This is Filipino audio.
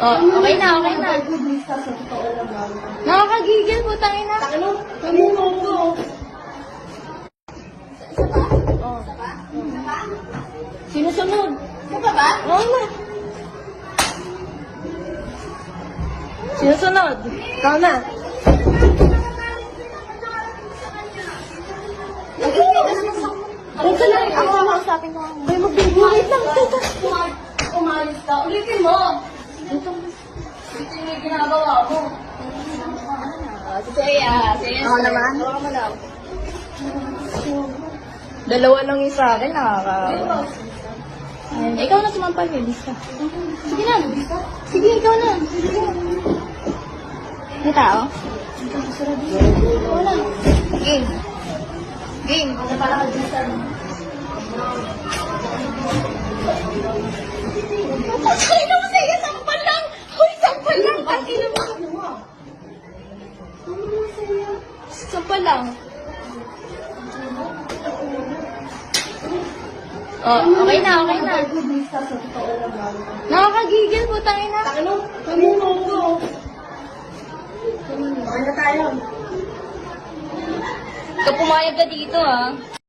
Oh, okay na, okay na. Nakakagigil po, tangina. Ano? Kanino ko? Oh. Sinusunod. Ano ka ba? Oo na. Sinusunod. Ikaw na. Dito lang, ako ang kausapin ko. Ay, magbibigay lang. Dito. Umalis ka. Ulitin mo. Dito. Ito yung ginagawa mo. Ah, si Kuya. Sige. Ako naman? Mo lang. Dalawa lang yung sa akin, nakaka... Ay, ikaw na sumampal, may bisa. Sige na. Sige, ikaw na. May tao? Na. Game. Game. Ano pala ka-bisan? Ay, naman Sampal lang. Oh, okay na, okay na. Nakakagigil po, tangina. Ano? Kanino ko? Okay na tayo. Ikaw pumayag ka dito, ah.